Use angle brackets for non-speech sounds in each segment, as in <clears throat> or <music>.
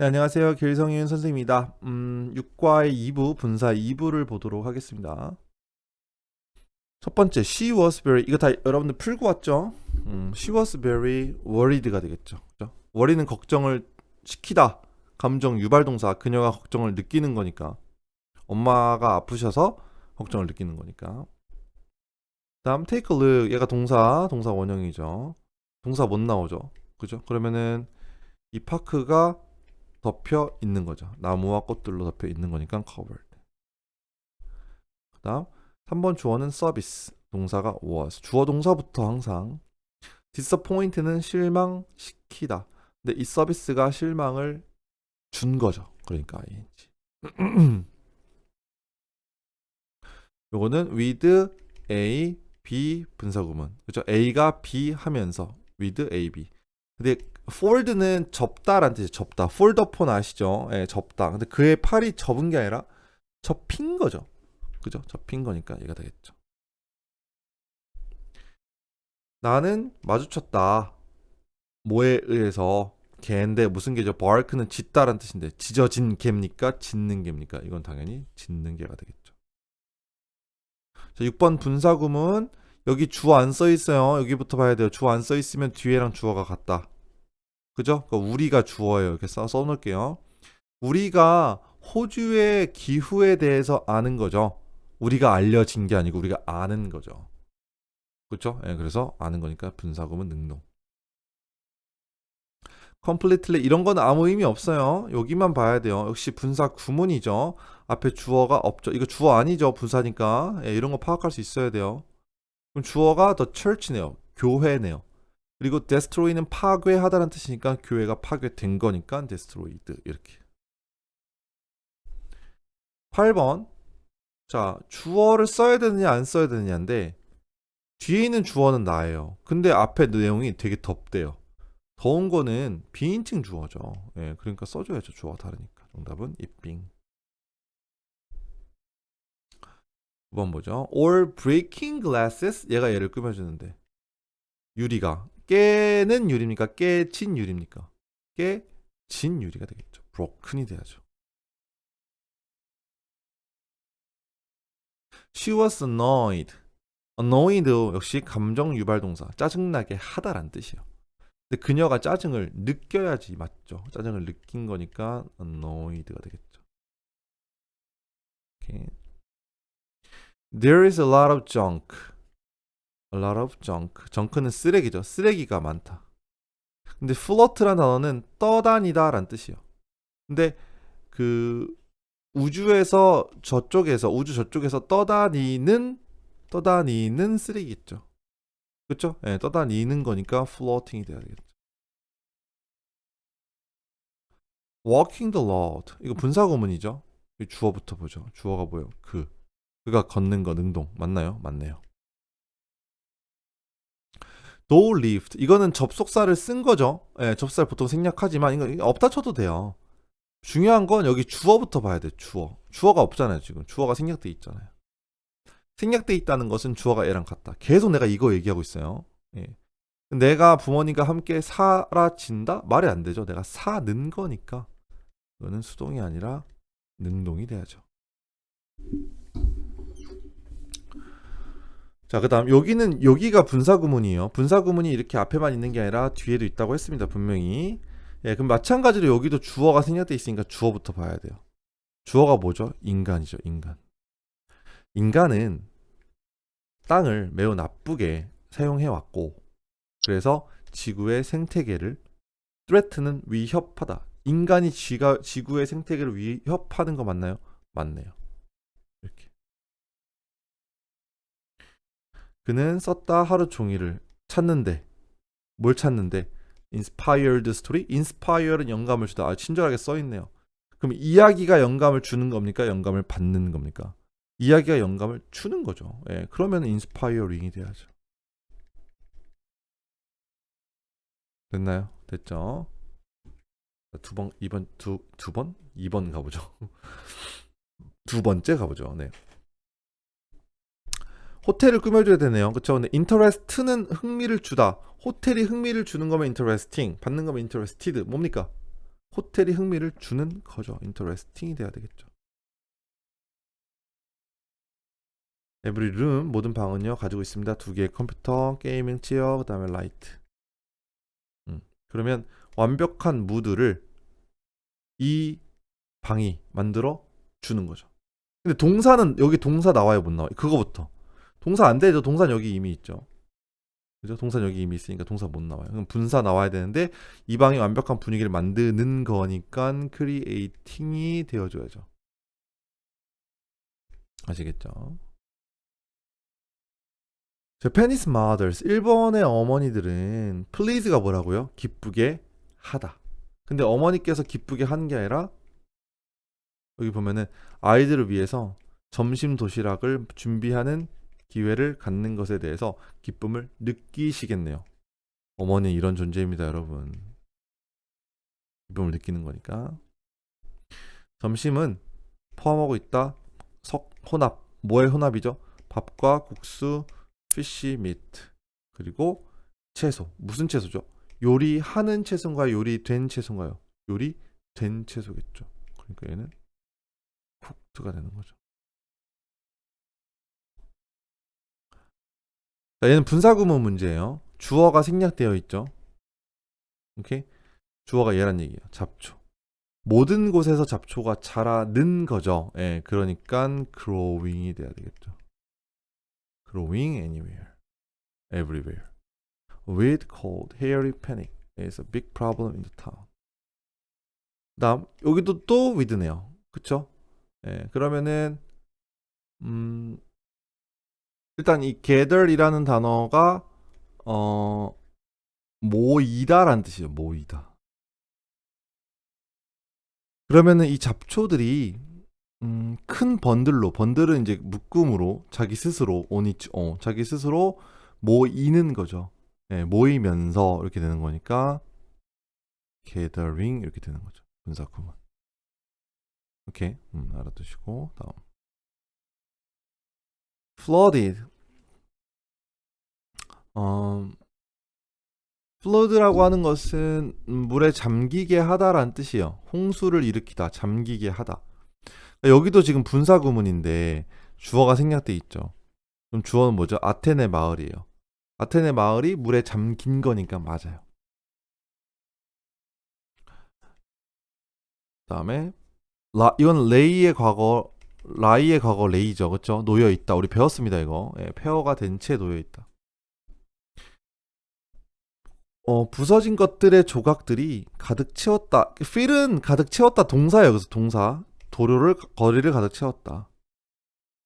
네, 안녕하세요. 길성윤 선생님입니다. 음, 6과의 2부, 분사 2부를 보도록 하겠습니다. 첫 번째, she was very, 이거 다 여러분들 풀고 왔죠? 음, she was very worried가 되겠죠. 그죠? worry는 걱정을 시키다. 감정 유발 동사, 그녀가 걱정을 느끼는 거니까. 엄마가 아프셔서 걱정을 느끼는 거니까. 다음, take a look. 얘가 동사, 동사 원형이죠. 동사 못 나오죠. 그죠? 그러면은 이 파크가 덮여 있는 거죠. 나무와 꽃들로 덮여 있는 거니까 covered. 그다음 3번 주어는 service. 동사가 was. 주어 동사부터 항상 disappoint는 실망시키다. 근데 이 서비스가 실망을 준 거죠. 그러니까 ing. <clears throat> 요거는 with a b 분사 구문. 그죠? a가 b 하면서 with a b. 근데 fold는 접다라는 뜻이에요. 접다. upon 아시죠? 예, 접다. 근데 그의 팔이 접은 게 아니라 접힌 거죠. 그죠? 접힌 거니까 얘가 되겠죠. 나는 마주쳤다. 뭐에 의해서 개인데 무슨 개죠? bark는 짖다라는 뜻인데 짖어진 개입니까? 짖는 개입니까? 이건 당연히 짖는 개가 되겠죠. 자, 6번 분사구문 여기 주어 안 써 있어요. 여기부터 봐야 돼요. 주어 안 써 있으면 뒤에랑 주어가 같다. 그죠? 그러니까 우리가 주어예요. 이렇게 써, 써놓을게요. 우리가 호주의 기후에 대해서 아는 거죠. 우리가 알려진 게 아니고 우리가 아는 거죠. 그렇죠? 예, 그래서 아는 거니까 분사구문 능동. completely 이런 건 아무 의미 없어요. 여기만 봐야 돼요. 역시 분사 구문이죠. 앞에 주어가 없죠. 이거 주어 아니죠. 분사니까. 예, 이런 거 파악할 수 있어야 돼요. 그럼 주어가 the church네요. 교회네요. 그리고 destroy는 파괴하다는 뜻이니까 교회가 파괴된 거니까 destroyed 이렇게. 8번. 자, 주어를 써야 되느냐 안 써야 되느냐인데 뒤에 있는 주어는 나예요. 근데 앞에 내용이 되게 덥대요. 더운 거는 비인칭 주어죠. 예, 그러니까 써줘야죠. 주어가 다르니까. 정답은 이빙. 9번 보죠. or breaking glasses 얘가 얘를 꾸며주는데 유리가 깨는 유리입니까? 깨진 유리입니까? 깨진 유리가 되겠죠. broken이 돼야죠. She was annoyed. annoyed 역시 감정 유발 동사. 짜증나게 하다란 뜻이에요. 근데 그녀가 짜증을 느껴야지 맞죠. 짜증을 느낀 거니까 annoyed가 되겠죠. 오케이. There is a lot of junk. A lot of junk. junk는 쓰레기죠. 쓰레기가 많다. 근데 float란 단어는 떠다니다 란 뜻이에요. 근데 그 우주에서 저쪽에서 우주 저쪽에서 떠다니는 떠다니는 쓰레기 있죠. 그렇죠? 예, 떠다니는 거니까 floating이 돼야 되겠죠. walking the road. 이거 분사 구문이죠. 이 주어부터 보죠. 주어가 뭐예요? 그. 그가 걷는 거 능동 맞나요? 맞네요. Door lift 이거는 접속사를 쓴 거죠. 예, 접속사를 보통 생략하지만 이거 없다 쳐도 돼요. 중요한 건 여기 주어부터 봐야 돼. 주어. 주어가 없잖아요, 지금. 주어가 생략돼 있잖아요. 생략돼 있다는 것은 주어가 얘랑 같다. 계속 내가 이거 얘기하고 있어요. 예. 내가 부모님과 함께 사라진다? 말이 안 되죠. 내가 사는 거니까. 이거는 수동이 아니라 능동이 돼야죠. 자, 그 다음, 여기는, 여기가 분사 구문이에요. 분사 구문이 이렇게 앞에만 있는 게 아니라 뒤에도 있다고 했습니다. 분명히. 예, 그럼 마찬가지로 여기도 주어가 생략돼 있으니까 주어부터 봐야 돼요. 주어가 뭐죠? 인간이죠, 인간. 인간은 땅을 매우 나쁘게 사용해 왔고, 그래서 지구의 생태계를 threat는 위협하다. 인간이 지가, 지구의 생태계를 위협하는 거 맞나요? 맞네요. 그는 썼다 하루 종일을 찾는데 뭘 찾는데 inspired story? inspire는 영감을 주다. 아, 친절하게 써 있네요. 그럼 이야기가 영감을 주는 겁니까? 영감을 받는 겁니까? 이야기가 영감을 주는 거죠. 예, 그러면 inspiring이 돼야죠. 됐나요? 됐죠? 두 번, 이번 두, 두 번? 2번 가보죠. <laughs> 두 번째 가보죠. 네. 호텔을 꾸며줘야 되네요. 그쵸? 근데 interest는 흥미를 주다. 호텔이 흥미를 주는 거면 interesting, 받는 거면 interested. 뭡니까? 호텔이 흥미를 주는 거죠. interesting이 돼야 되겠죠. Every room 모든 방은요 가지고 있습니다. 두 개의 컴퓨터, 게이밍 체어, 그다음에 라이트. 음, 그러면 완벽한 무드를 이 방이 만들어 주는 거죠. 근데 동사는 여기 동사 나와요, 못 나와요? 그거부터. 동사 안 되죠. 동사는 여기 이미 있죠. 그죠? 동사는 여기 이미 있으니까 동사 못 나와요. 그럼 분사 나와야 되는데 이 방이 완벽한 분위기를 만드는 거니까 creating이 되어줘야죠. 아시겠죠? Japanese mothers, 일본의 어머니들은 please가 뭐라고요? 기쁘게 하다. 근데 어머니께서 기쁘게 한 게 아니라 여기 보면은 아이들을 위해서 점심 도시락을 준비하는 기회를 갖는 것에 대해서 기쁨을 느끼시겠네요. 어머니 이런 존재입니다, 여러분. 기쁨을 느끼는 거니까. 점심은 포함하고 있다. 석 혼합. 뭐의 혼합이죠? 밥과 국수, 피쉬 미트. 그리고 채소. 무슨 채소죠? 요리하는 채소인가요? 요리된 채소인가요? 요리된 채소겠죠. 그러니까 얘는 쿡트가 되는 거죠. 자, 얘는 분사구문 문제예요. 주어가 생략되어 있죠. 오케이? 주어가 얘란 얘기예요. 잡초. 모든 곳에서 잡초가 자라는 거죠. 예, 그러니까 growing이 돼야 되겠죠. growing anywhere, everywhere. With cold, hairy panic is a big problem in the town. 다음 여기도 또 with네요. 그쵸? 예, 그러면은 음 일단 이 gather이라는 단어가 어 모이다라는 뜻이에요. 모이다. 그러면은 이 잡초들이 음, 큰 번들로 번들은 이제 묶음으로 자기 스스로 오니치 어, 자기 스스로 모이는 거죠. 예, 모이면서 이렇게 되는 거니까 gathering 이렇게 되는 거죠. 분사 구문. 오케이, 음, 알아두시고 다음. flooded. 어, flood라고 하는 것은 음, 물에 잠기게 하다라는 뜻이에요. 홍수를 일으키다, 잠기게 하다. 여기도 지금 분사 구문인데 주어가 생략돼 있죠. 그럼 주어는 뭐죠? 아테네 마을이에요. 아테네 마을이 물에 잠긴 거니까 맞아요. 그다음에 라 이건 레이의 과거 라이의 과거 레이죠. 그렇죠? 놓여 있다. 우리 배웠습니다, 이거. 예, 폐허가 된 채 놓여 있다. 어, 부서진 것들의 조각들이 가득 채웠다. fill은 가득 채웠다 동사예요. 그래서 동사. 도로를 거리를 가득 채웠다.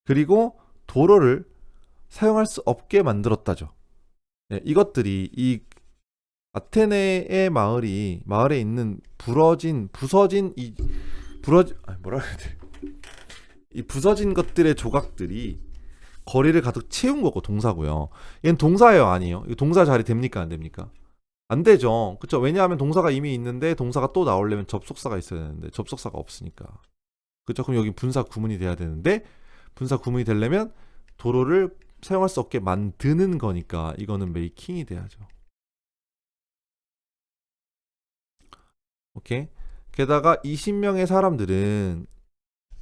그리고 도로를 사용할 수 없게 만들었다죠. 예, 이것들이 이 아테네의 마을이 마을에 있는 부러진 부서진 이 부러진 아 뭐라 해야 돼? 이 부서진 것들의 조각들이 거리를 가득 채운 거고 동사고요. 얘는 동사예요, 아니에요? 이거 동사 자리 됩니까, 안 됩니까? 안 되죠. 그쵸? 왜냐하면 동사가 이미 있는데 동사가 또 나오려면 접속사가 있어야 되는데 접속사가 없으니까. 그쵸? 그럼 여기 분사 구문이 돼야 되는데 분사 구문이 되려면 도로를 사용할 수 없게 만드는 거니까 이거는 메이킹이 돼야죠. 오케이? 게다가 20명의 사람들은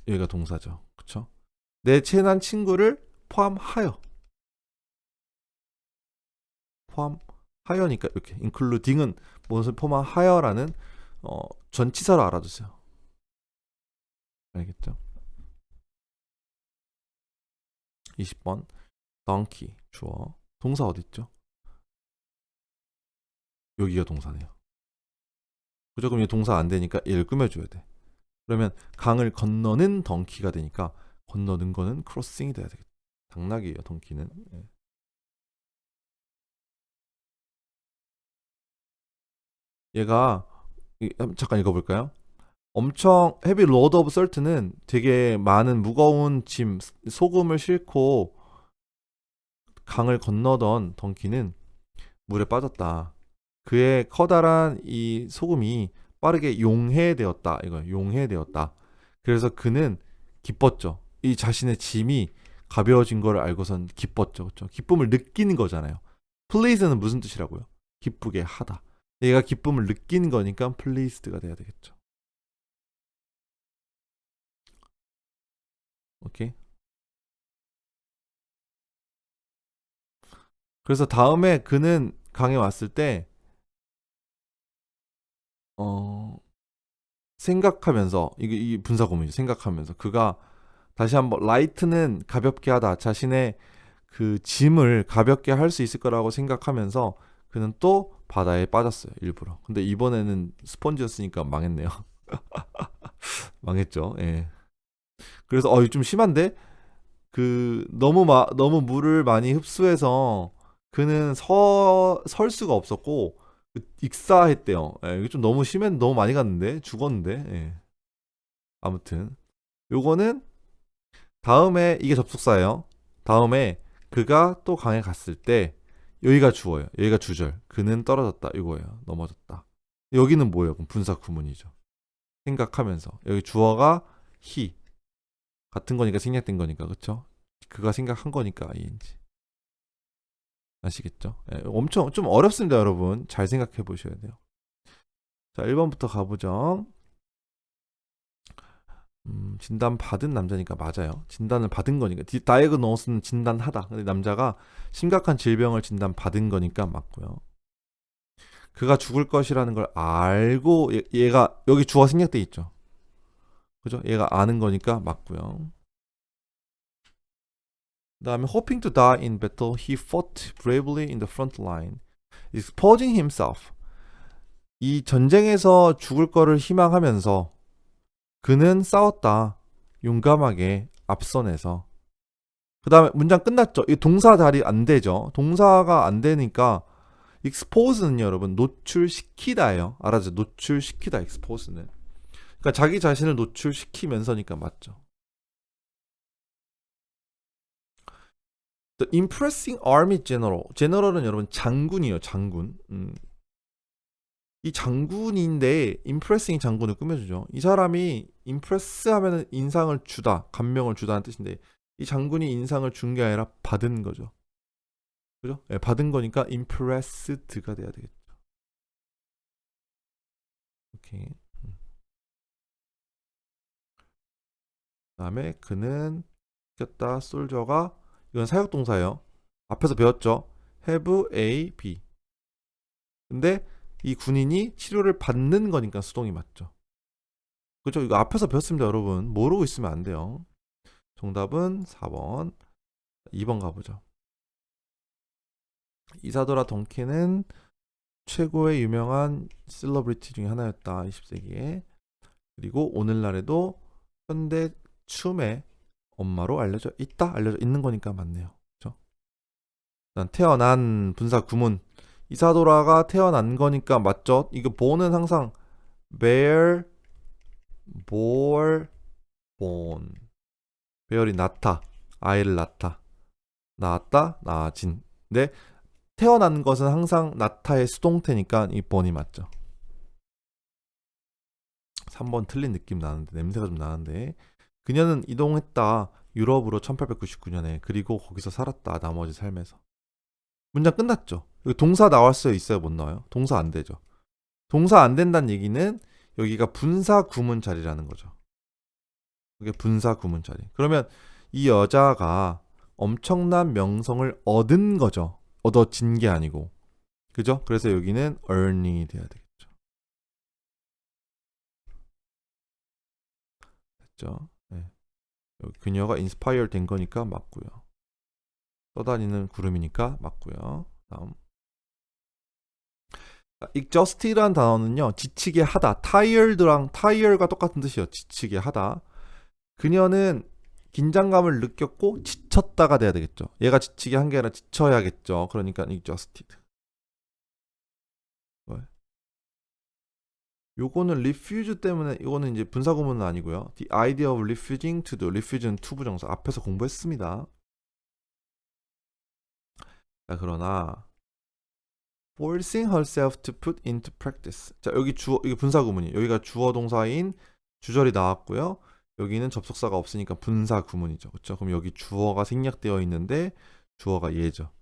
여기가 동사죠. 그쵸? 내 친한 친구를 포함하여 포함 하여니까 이렇게 including은 무엇을 포함하여라는 어, 전치사로 알아두세요. 알겠죠? 20번 donkey 주어 동사 어디 있죠? 여기가 동사네요. 그죠? 그럼 이 동사 안 되니까 얘를 꾸며줘야 돼. 그러면 강을 건너는 덩키가 되니까 건너는 거는 크로싱이 돼야 되겠다. 당나귀예요, 덩키는. 예. 얘가 잠깐 읽어볼까요? 엄청 헤비 로드 오브 설트는 되게 많은 무거운 짐 소금을 싣고 강을 건너던 덩키는 물에 빠졌다. 그의 커다란 이 소금이 빠르게 용해되었다. 이거 용해되었다. 그래서 그는 기뻤죠. 이 자신의 짐이 가벼워진 걸 알고선 기뻤죠. 그렇죠? 기쁨을 느끼는 거잖아요. please는 무슨 뜻이라고요? 기쁘게 하다. 얘가 기쁨을 느낀 거니까 pleased가 돼야 되겠죠. 오케이. 그래서 다음에 그는 강에 왔을 때 어, 생각하면서 이게 이 분사 고문이죠. 생각하면서 그가 다시 한번 라이트는 가볍게 하다 자신의 그 짐을 가볍게 할 수 있을 거라고 생각하면서 그는 또 바다에 빠졌어요 일부러. 근데 이번에는 스펀지였으니까 망했네요. <laughs> 망했죠. 예. 그래서 어, 좀 심한데 그 너무 마, 너무 물을 많이 흡수해서 그는 서, 설 수가 없었고 익사했대요. 예, 이게 좀 너무 심했 너무 많이 갔는데 죽었는데. 예. 아무튼 요거는 다음에 이게 접속사예요. 다음에 그가 또 강에 갔을 때 여기가 주어요. 여기가 주절. 그는 떨어졌다 이거예요. 넘어졌다. 여기는 뭐예요? 그럼 분사 구문이죠. 생각하면서 여기 주어가 he 같은 거니까 생략된 거니까 그쵸? 그가 생각한 거니까 ing 아시겠죠? 예, 엄청 좀 어렵습니다, 여러분. 잘 생각해 보셔야 돼요. 자, 1번부터 가보죠. 음, 진단 받은 남자니까 맞아요. 진단을 받은 거니까. 다이그노스는 진단하다. 근데 남자가 심각한 질병을 진단 받은 거니까 맞고요. 그가 죽을 것이라는 걸 알고 얘, 가 여기 주어 생략돼 있죠. 그죠? 얘가 아는 거니까 맞고요. 그다음에 hoping to die in battle, he fought bravely in the front line, exposing himself. 이 전쟁에서 죽을 거를 희망하면서 그는 싸웠다. 용감하게 앞선에서. 그 다음에 문장 끝났죠. 이 동사 다리 안 되죠. 동사가 안 되니까 expose는요, 여러분 노출시키다예요. 알아죠? 노출시키다 expose는. 그러니까 자기 자신을 노출시키면서니까 맞죠. The impressing army general. 제너럴은 여러분 장군이에요. 장군. 음. 이 장군인데 impressing 장군을 꾸며주죠. 이 사람이 impress 하면은 인상을 주다, 감명을 주다는 뜻인데 이 장군이 인상을 준 게 아니라 받은 거죠. 그죠? 네, 받은 거니까 impressed가 돼야 되겠죠. 오케이. 음. 그다음에 그는 겼다 솔저가 이건 사역 동사예요. 앞에서 배웠죠. have a be. 근데 이 군인이 치료를 받는 거니까 수동이 맞죠. 그죠? 이거 앞에서 배웠습니다, 여러분. 모르고 있으면 안 돼요. 정답은 4번. 2번 가보죠. 이사도라 덩키는 최고의 유명한 셀러브리티 중에 하나였다. 20세기에. 그리고 오늘날에도 현대 춤의 엄마로 알려져 있다. 알려져 있는 거니까 맞네요. 그죠? 태어난 분사 구문 이사도라가 태어난 거니까 맞죠? 이거 보는 항상 bear, bore, born. bear이 낳다, 아이를 낳다, 낳았다, 낳아진. 근데 태어난 것은 항상 낳다의 수동태니까 이 born이 맞죠. 3번 틀린 느낌 나는데 냄새가 좀 나는데 그녀는 이동했다 유럽으로 1899년에 그리고 거기서 살았다 나머지 삶에서 문장 끝났죠. 동사 나왔어요? 있어요? 못 나와요? 동사 안 되죠. 동사 안 된다는 얘기는 여기가 분사 구문 자리라는 거죠. 이게 분사 구문 자리. 그러면 이 여자가 엄청난 명성을 얻은 거죠. 얻어진 게 아니고. 그죠? 그래서 여기는 earning이 돼야 되겠죠. 됐죠? 네. 그녀가 인스파이어 된 거니까 맞고요. 떠다니는 구름이니까 맞고요. 다음. exhaust이라는 단어는요 지치게 하다 tired랑 tire가 똑같은 뜻이에요 지치게 하다. 그녀는 긴장감을 느꼈고 지쳤다가 돼야 되겠죠. 얘가 지치게 한 게 아니라 지쳐야겠죠. 그러니까 exhausted 요거는 refuse 때문에 이거는 이제 분사 구문은 아니고요. The idea of refusing to do refuse는 to 부정사 앞에서 공부했습니다 자 그러나 forcing herself to put into practice. 자, 여기 주어 이게 분사 구문이. 여기가 주어 동사인 주절이 나왔고요. 여기는 접속사가 없으니까 분사 구문이죠. 그렇죠? 그럼 여기 주어가 생략되어 있는데 주어가 얘죠.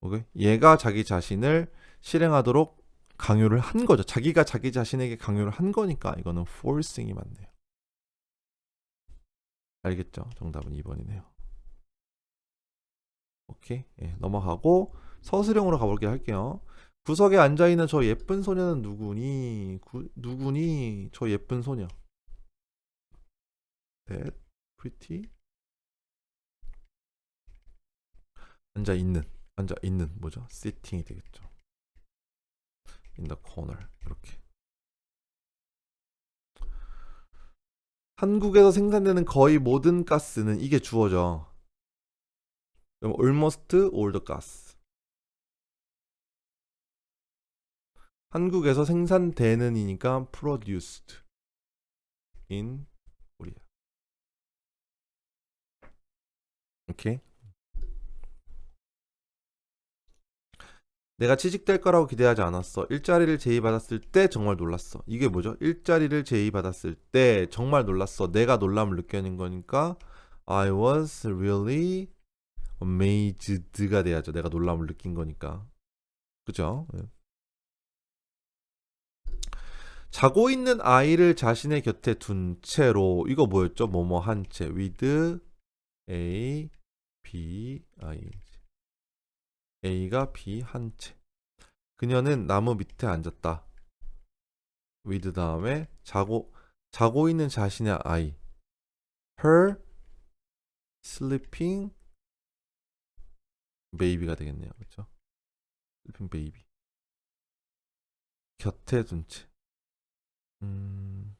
오케이? 얘가 자기 자신을 실행하도록 강요를 한 거죠. 자기가 자기 자신에게 강요를 한 거니까 이거는 forcing이 맞네요. 알겠죠? 정답은 2번이네요. 오케이. 예, 넘어가고 서술형으로 가볼게 할게요. 구석에 앉아 있는 저 예쁜 소녀는 누구니? 구, 누구니? 저 예쁜 소녀. That pretty 앉아 있는 앉아 있는 뭐죠? sitting이 되겠죠. in the corner 이렇게. 한국에서 생산되는 거의 모든 가스는 이게 주어져. 그럼 almost all gas. 한국에서 생산되는이니까 produced in Korea. 오케이. 내가 취직될 거라고 기대하지 않았어. 일자리를 제의받았을 때 정말 놀랐어. 이게 뭐죠? 일자리를 제의받았을 때 정말 놀랐어. 내가 놀람을 느끼는 거니까 I was really amazed가 돼야죠. 내가 놀람을 느낀 거니까. 그죠? 예. 자고 있는 아이를 자신의 곁에 둔 채로 이거 뭐였죠? 뭐뭐 한 채. with a b i A가 B 한 채. 그녀는 나무 밑에 앉았다. with 다음에 자고 자고 있는 자신의 아이. her sleeping baby가 되겠네요. 그렇죠? sleeping baby. 곁에 둔 채. 음.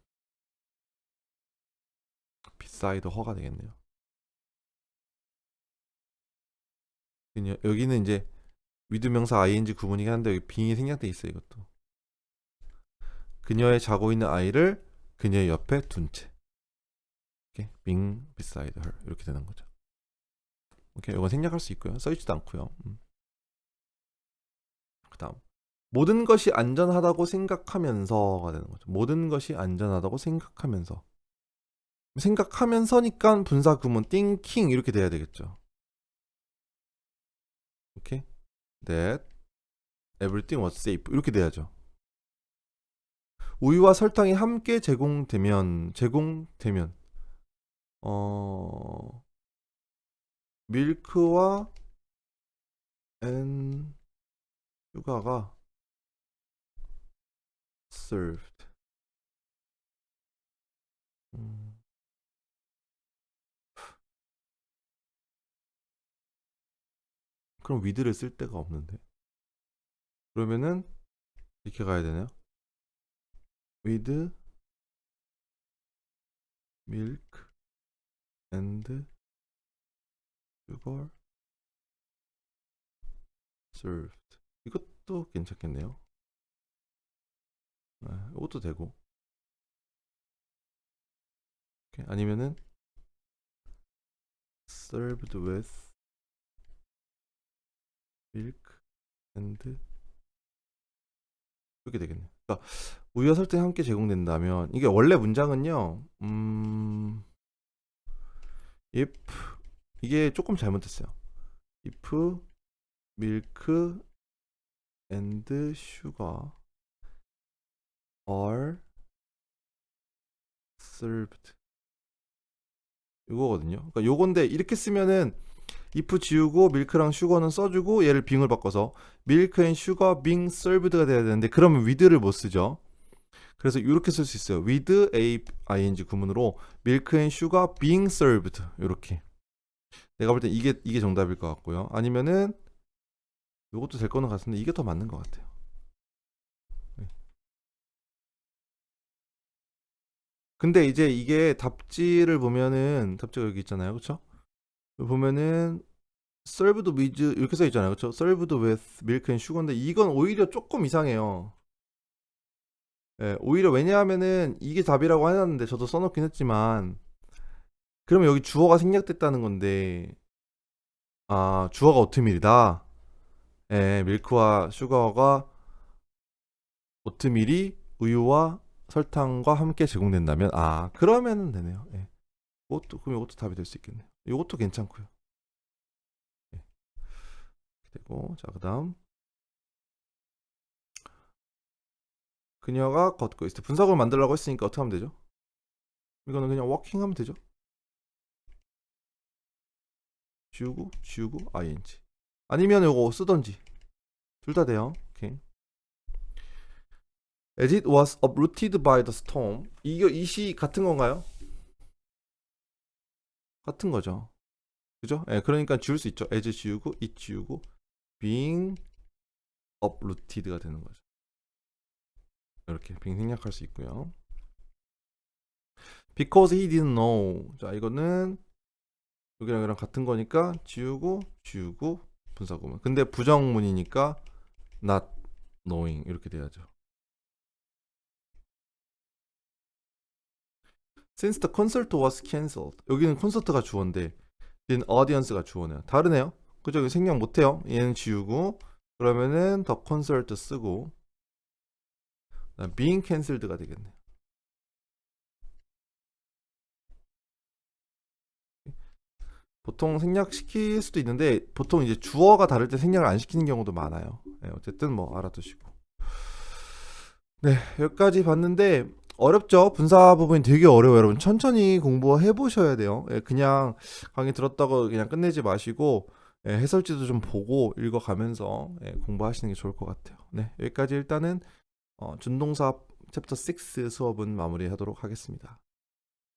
beside her가 되겠네요. 그녀 여기는 이제 위드 명사 ing 구문이긴 한데 여기 빙이 생략돼 있어 요 이것도. 그녀의 자고 있는 아이를 그녀의 옆에 둔 채. 이렇게 beside her 이렇게 되는 거죠. 오케이, 이건 생략할 수 있고요. 써 있지도 않고요. 음. 그다음 모든 것이 안전하다고 생각하면서가 되는 거죠. 모든 것이 안전하다고 생각하면서. 생각하면서니까 분사 구문 thinking 이렇게 돼야 되겠죠. 오케이. that everything was safe 이렇게 돼야죠. 우유와 설탕이 함께 제공되면 제공되면 어 밀크와 앤 슈가가 served 음. 그럼 위드를 쓸 데가 없는데. 그러면은 이렇게 가야 되나요? with milk and sugar served. 이것도 괜찮겠네요. 네, 이것도 되고. 오케이, 아니면은 served with milk and 이렇게 되겠네. 그러니까 우유와 설탕이 함께 제공된다면 이게 원래 문장은요. 음 if 이게 조금 잘못됐어요. if milk and sugar are served 이거거든요. 그러니까 요건데 이렇게 쓰면은 if 지우고 밀크랑 슈거는 써주고 얘를 빙을 바꿔서 밀크 앤 슈거 빙 served가 돼야 되는데 그러면 with를 못 쓰죠. 그래서 이렇게 쓸 수 있어요. with a ing 구문으로 밀크 앤 슈거 being served 이렇게. 내가 볼 땐 이게 이게 정답일 것 같고요. 아니면은 이것도 될 거는 같은데 이게 더 맞는 것 같아요. 네. 근데 이제 이게 답지를 보면은 답지가 여기 있잖아요, 그렇죠? 보면은 served with 이렇게 써 있잖아요. 그렇죠? served with milk and sugar인데 이건 오히려 조금 이상해요. 예, 오히려 왜냐하면은 이게 답이라고 해놨는데 저도 써놓긴 했지만 그러면 여기 주어가 생략됐다는 건데 아 주어가 오트밀이다. 예, 밀크와 슈거가 오트밀이 우유와 설탕과 함께 제공된다면 아 그러면은 되네요. 예. 이것도 그럼 이것도 답이 될 수 있겠네요. 이것도 괜찮고요. 예. 되고 자 그다음 그녀가 걷고 있어. 분사구문 만들라고 했으니까 어떻게 하면 되죠? 이거는 그냥 walking 하면 되죠. 지우고 지우고 ing. 아니면 이거 쓰던지. 둘 다 돼요. 오케이. As it was uprooted by the storm. 이거 이 시 같은 건가요? 같은 거죠. 그죠? 예, 그러니까 지울 수 있죠. as 지우고 it 지우고 being uprooted가 되는 거죠. 이렇게 빙 생략할 수 있고요. Because he didn't know. 자, 이거는 여기랑 여기랑 같은 거니까 지우고 지우고 분사구문. 근데 부정문이니까 not knowing 이렇게 돼야죠. Since the concert was cancelled. 여기는 콘서트가 주어인데 then audience가 주어네요. 다르네요. 그죠? 생략 못해요. 얘는 지우고 그러면은 the concert 쓰고 being cancelled가 되겠네. 보통 생략시킬 수도 있는데 보통 이제 주어가 다를 때 생략을 안 시키는 경우도 많아요. 네, 어쨌든 뭐 알아두시고. 네, 여기까지 봤는데 어렵죠. 분사 부분이 되게 어려워요, 여러분. 천천히 공부해 보셔야 돼요. 예, 그냥 강의 들었다고 그냥 끝내지 마시고 예, 해설지도 좀 보고 읽어가면서 예, 공부하시는 게 좋을 것 같아요. 네, 여기까지 일단은 어, 준동사 챕터 6 수업은 마무리하도록 하겠습니다.